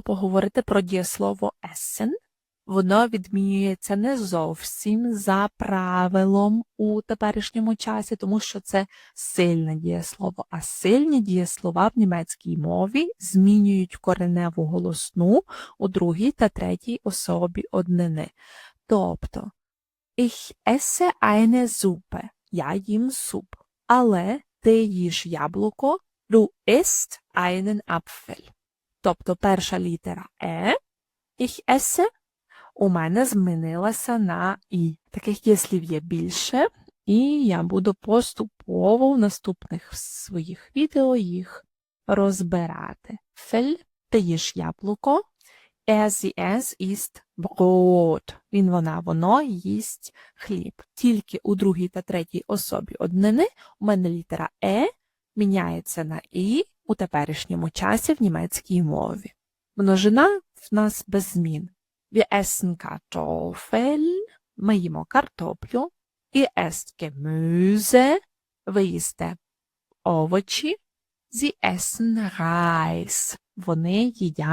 поговорити про дієслово essen. Воно відмінюється не зовсім за правилом у теперішньому часі, тому що це сильне дієслово. А сильні дієслова в німецькій мові змінюють кореневу голосну у другій та третій особі однини. Тобто, ich esse eine Suppe. Я їм суп. Але ти їш яблуко, du isst einen Apfel. Тобто перша літера е, ich esse, у мене змінилася на і. Таких дієслів є більше, і я буду поступово в наступних своїх відео їх розбирати. Фель, ти їш яблуко, er, sie, es ist Brot. Він, вона, воно їсть хліб. Тільки у другій та третій особі однини у мене літера е міняється на і у теперішньому часі в німецькій мові. Множина в нас без змін. Wir essen Kartoffeln, ми їмо картоплю. Ihr esst Gemüse, ви їсте овочі. Sie essen Reis, вони їдять